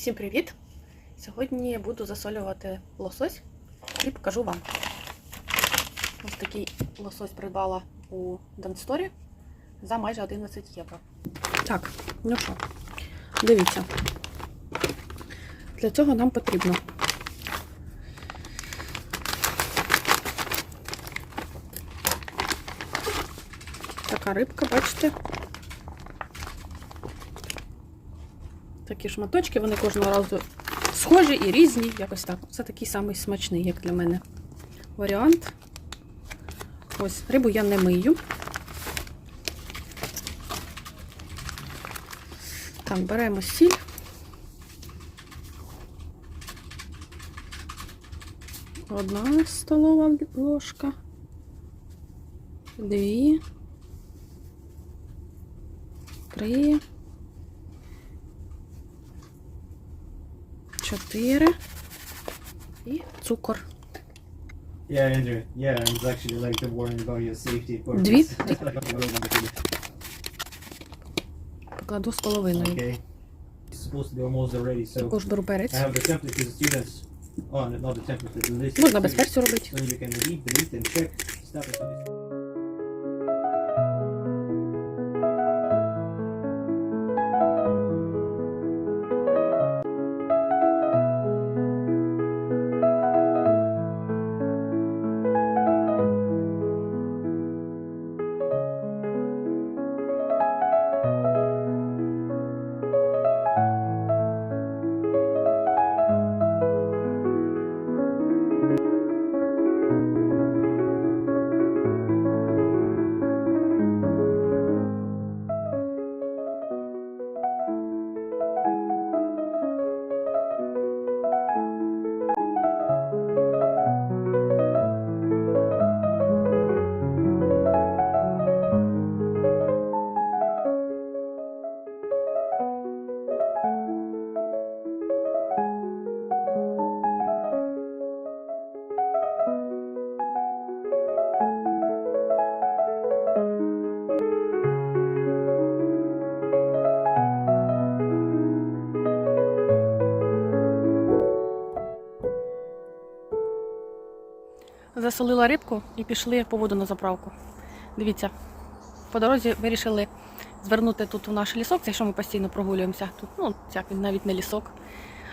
Всім привіт! Сьогодні буду засолювати лосось і покажу вам. Ось такий лосось придбала у Дансторі за майже 11 євро. Так, ну що, дивіться. Для цього нам потрібно така рибка, бачите? Такі шматочки, вони кожного разу схожі і різні, якось так. Це такий самий смачний, як для мене варіант. Ось, рибу я не мию. Так, беремо сіль. Одна столова ложка. Дві. Три. Чотири. І цукор. Yeah, Andrew. Yeah, I was actually like to warn you about your safety. purpose. Дві? okay. Покладу з половиною. It's supposed to be almost already, so Також беру перець. I have the template for the students. Oh, not the template, the list. Можна без перцю робити. So you can read, delete, and check. It. on Засолила рибку і пішли по воду на заправку. Дивіться, по дорозі вирішили звернути тут у наш лісок, це що ми постійно прогулюємося. Тут, ну, як він навіть не лісок,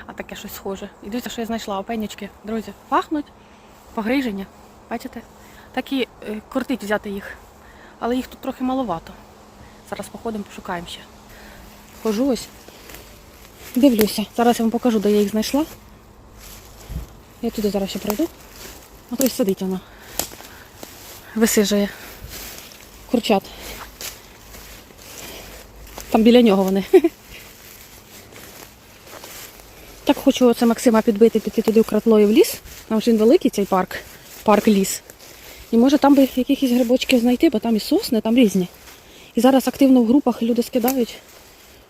а таке щось схоже. І дивіться, що я знайшла опенючки. Друзі, пахнуть погриження. Бачите? Так і е, кортить взяти їх. Але їх тут трохи маловато. Зараз походимо, пошукаємо ще. Хожу ось. Дивлюся. Зараз я вам покажу, де я їх знайшла. Я туди зараз ще пройду. А той сидить вона. Висижує. Курчат. Там біля нього вони. Так хочу оце Максима підбити, піти туди в кратлою в ліс. Там ж він великий цей парк, парк ліс. І може там би якісь грибочки знайти, бо там і сосни, там різні. І зараз активно в групах люди скидають,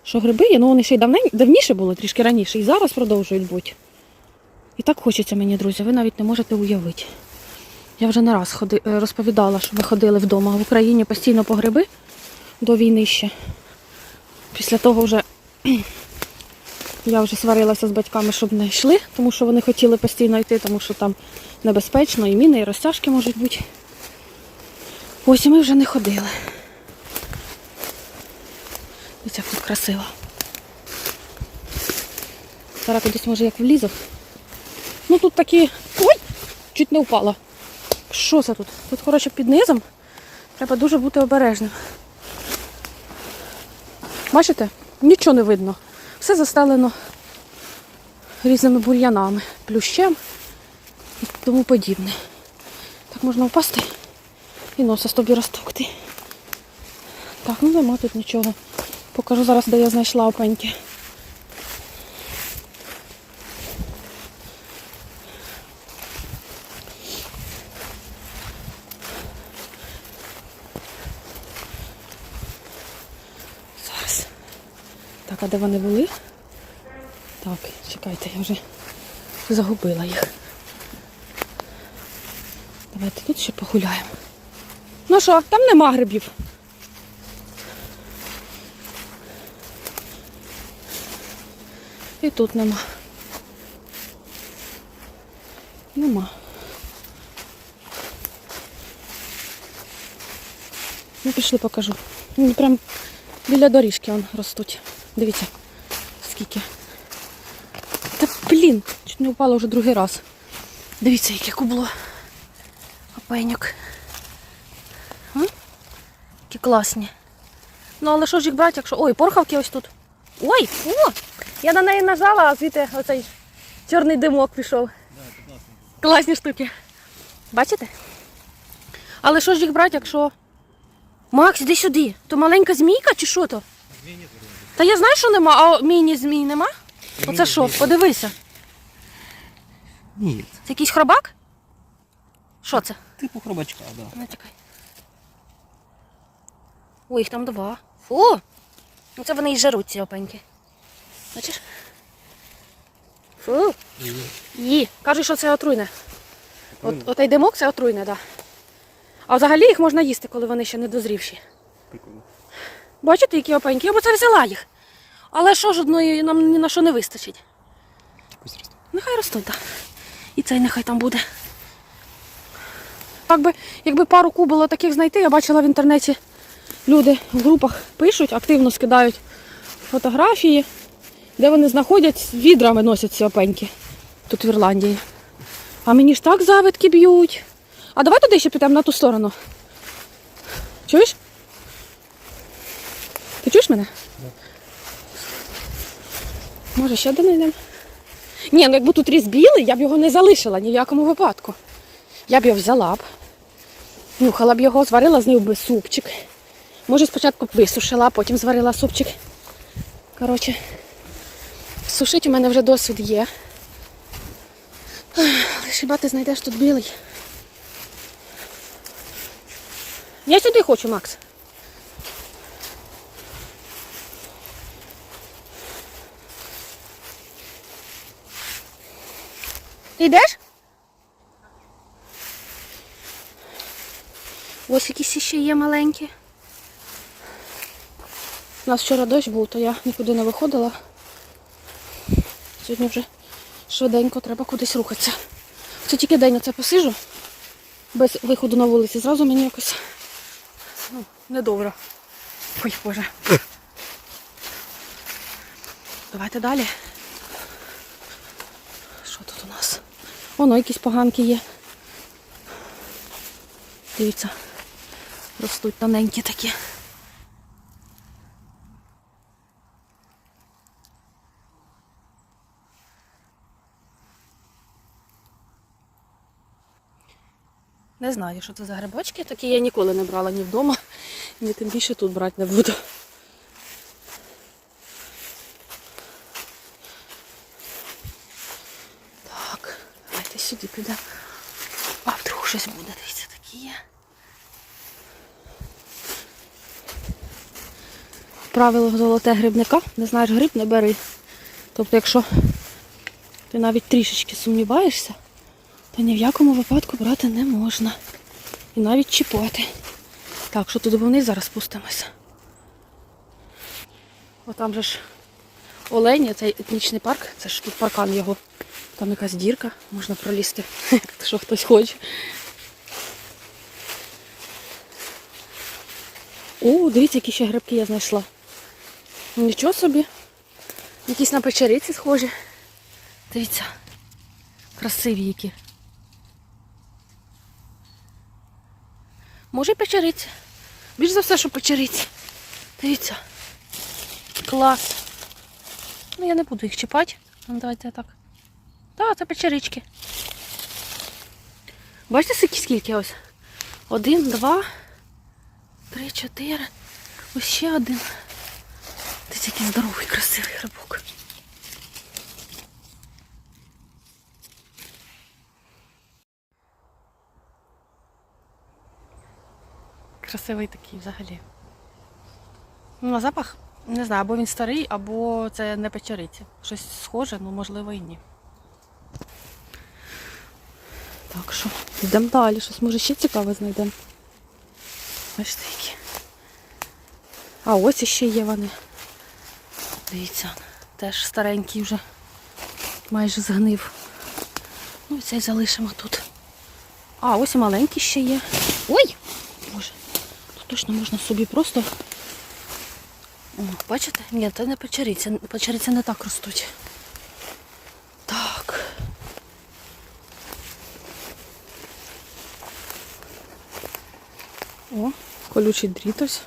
що гриби є, ну вони ще й давніше були, трішки раніше, і зараз продовжують бути. І так хочеться мені, друзі, ви навіть не можете уявити. Я вже не раз ходи, е, розповідала, що ми ходили вдома в Україні постійно по гриби до війни ще. Після того вже я вже сварилася з батьками, щоб не йшли, тому що вони хотіли постійно йти, тому що там небезпечно, і міни, і розтяжки можуть бути. Ось і ми вже не ходили. Ось як тут красиво. Зараз кудись може як влізу. Ну тут такі... Ой! Чуть не впала. Що це тут? Тут, коротше, під низом треба дуже бути обережним. Бачите? Нічого не видно. Все застелено різними бур'янами, плющем і тому подібне. Так можна впасти і носа з тобі розтовкти. Так, ну нема тут нічого. Покажу зараз, де я знайшла опеньки. Зараз. Так, а де вони були? Так, чекайте, я вже загубила їх. Давайте тут ще погуляємо. Ну що, там нема грибів. І тут нема. Нема. Ну, пішли покажу. Прям біля доріжки вон ростуть. Дивіться, скільки. Та блін, чуть не впало вже другий раз. Дивіться, яке кубло. Опеньок. Які класні. Ну, але що ж їх брати, якщо. Ой, порхавки ось тут. Ой, о! Я на неї нажала, а звідти оцей чорний димок пішов. Класні штуки. Бачите? Але що ж їх брати, якщо. Макс, іди сюди. То маленька змійка чи що то? Та я знаю, що нема, а міні-змій нема? Оце що? Подивися. Ні, Це якийсь хробак? Що це? типу хробачка, да. Не чекай. Ой, їх там два. Фу! Ну це вони і жаруть ці опеньки. Бачиш? Фу. Ї. Кажуть, що це отруйне. От, отей димок це отруйне, так. Да. А взагалі їх можна їсти, коли вони ще не дозрівші. Прикольно. Бачите, які опеньки? Я б це взяла їх. Але що ж одної нам ні на що не вистачить. Нехай ростуть, так. І цей нехай там буде. Так би, якби пару кубило таких знайти, я бачила в інтернеті, люди в групах пишуть, активно скидають фотографії, де вони знаходять, відрами носять ці опеньки тут в Ірландії. А мені ж так завитки б'ють. А давай туди ще підемо на ту сторону. Чуєш? Ти чуєш мене? Може, ще один йдемо? Ні, ну якби тут ріс білий, я б його не залишила ні в якому випадку. Я б його взяла б, нюхала б його, зварила з ним би супчик. Може, спочатку б висушила, потім зварила супчик. Коротше, сушить у мене вже досвід є. Але хіба ти знайдеш тут білий? Я сюди хочу, Макс. Ти йдеш? Ось якісь ще є маленькі. У нас вчора дощ був, то я нікуди не виходила. Сьогодні вже швиденько треба кудись рухатися. Це тільки день оце посижу, без виходу на вулиці. Зразу мені якось ну, недобре. Ой, Боже. Давайте далі. Що тут у нас? Воно якісь поганки є. Дивіться, ростуть тоненькі такі. Не знаю, що це за грибочки. Такі я ніколи не брала ні вдома, ні тим більше тут брати не буду. Так, давайте. А вдруг щось буде, дивіться, такі є. Правило золоте грибника. Не знаєш гриб, не бери. Тобто, якщо ти навіть трішечки сумніваєшся, то ні в якому випадку брати не можна. І навіть чіпати. Так, що туди вниз зараз спустимося. Отам же ж Олені, цей етнічний парк, це ж тут паркан його. Там якась дірка, можна пролізти, якщо хтось хоче. О, дивіться, які ще грибки я знайшла. Нічого собі. Якісь на печериці схожі. Дивіться. Красиві які. Може і печериці. Більш за все, що печериці. Дивіться. Клас. Ну я не буду їх чіпати. Ну, давайте так. Так, це печерички. Бачите, скільки скільки ось? Один, два, три, чотири. Ось ще один. Дивіться, який здоровий, красивий грибок. Красивий такий взагалі. Ну, на запах, не знаю, або він старий, або це не печериці. Щось схоже, ну можливо і ні. Так що, йдемо далі, щось може ще цікаве знайдемо. Бачите, які. А ось іще є вони. Дивіться, теж старенькі вже. майже згнив. Ну і цей залишимо тут. А, ось і маленький ще є. Ой! Боже, тут точно можна собі просто. О, бачите? Ні, це не печериця. Печериця не так ростуть. Так. О, колючий дріт ось.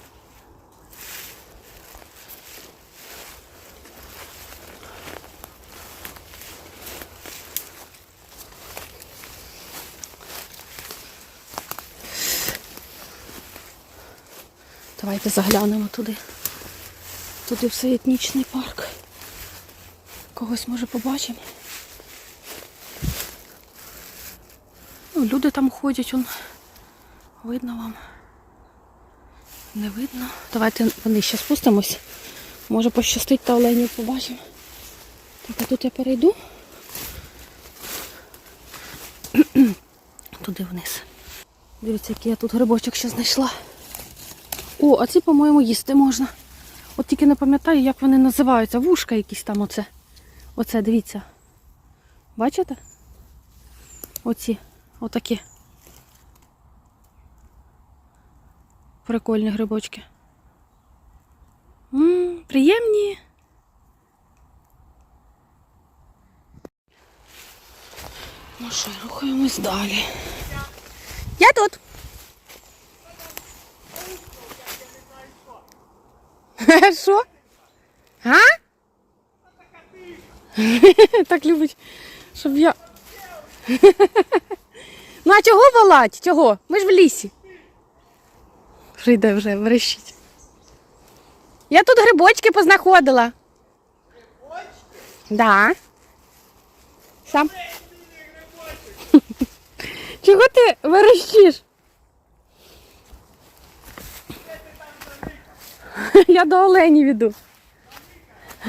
Давайте заглянемо туди. Туди все етнічний парк. Когось може побачимо. Ну, люди там ходять, он. Видно вам. Не видно. Давайте вниз спустимось. Може пощастить та оленів побачимо. Так, а тут я перейду. Туди вниз. Дивіться, який я тут грибочок ще знайшла. О, а ці, по-моєму, їсти можна. От тільки не пам'ятаю, як вони називаються. Вушка якісь там оце. Оце, дивіться. Бачите? Оці. Отакі. Прикольні грибочки. М, приємні. Ну що, рухаємось далі. Я тут. Що? А? так любить, щоб я. ну а чого волать? Чого? Ми ж в лісі. Прийде вже, верещить. Я тут грибочки познаходила. Грибочки? Да. Сам. Чого ти верещиш? Я до оленів іду.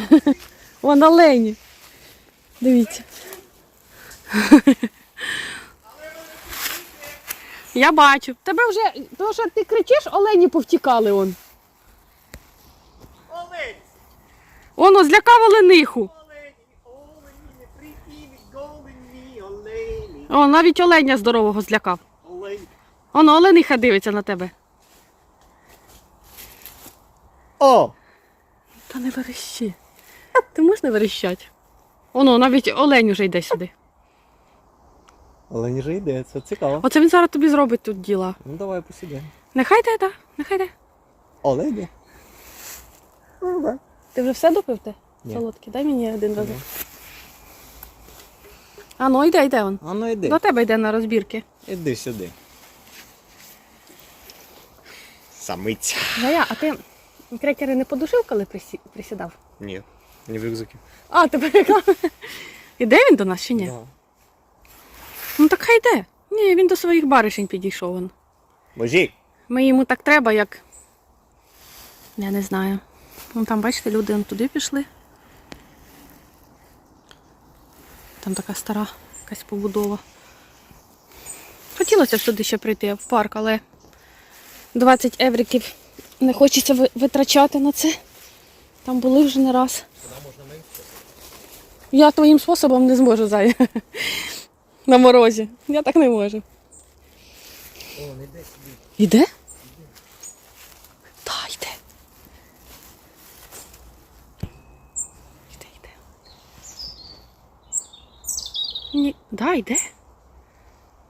Вон олені. Дивіться. Я бачу. Тебе вже, то що ти кричиш, олені повтікали он. Олень! Воно злякав олениху. Олені! Олені! Не прикинь, голені! Олені! О, навіть оленя здорового злякав. Олень! Воно олениха дивиться на тебе. О! Та не верещи. Ти можеш не верещати? Воно, навіть олень уже йде сюди. Олень же йде, це цікаво. Оце він зараз тобі зробить тут діла. Ну давай посидимо. Нехай йде, так, нехай йде. Олені? Ти вже все допив ти? Ні. Солодкий, дай мені один разок. А ну йде, йде он. А ну йди. До тебе йде на розбірки. Іди сюди. Самиця. Зая, а ти крекери не подушив, коли присі- присідав? Ні, не в рюкзакі. А, ти переклав. Іде він до нас чи ні? Да. Ну так хай йде. Ні, він до своїх баришень підійшов. Он. Мужик. Ми йому так треба, як. Я не знаю. Ну там, бачите, люди он туди пішли. Там така стара якась побудова. Хотілося б сюди ще прийти в парк, але 20 евриків не хочеться витрачати на це. Там були вже не раз. Я твоїм способом не зможу зай. На морозі. Я так не можу. О, не йде сюди. Іде? Та, йде. Йде, йде. Ні, да, йде.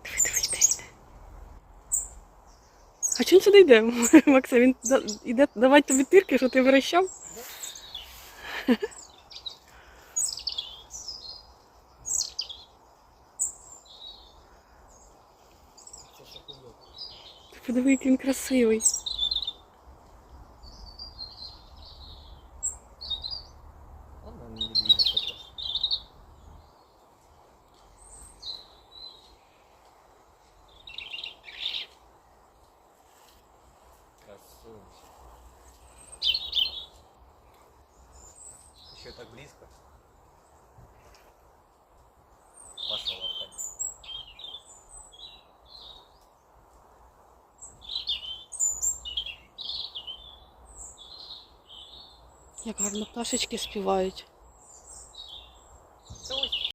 Диви, диви, йде, йде. А чому сюди йде? Макса, він іде давати тобі тирки, що ти верещав? Ти подиви, як він красивий. Вона не двигається просто. Красунчик. Еще так близко. Пошел обходить. Як гарно пташечки співають.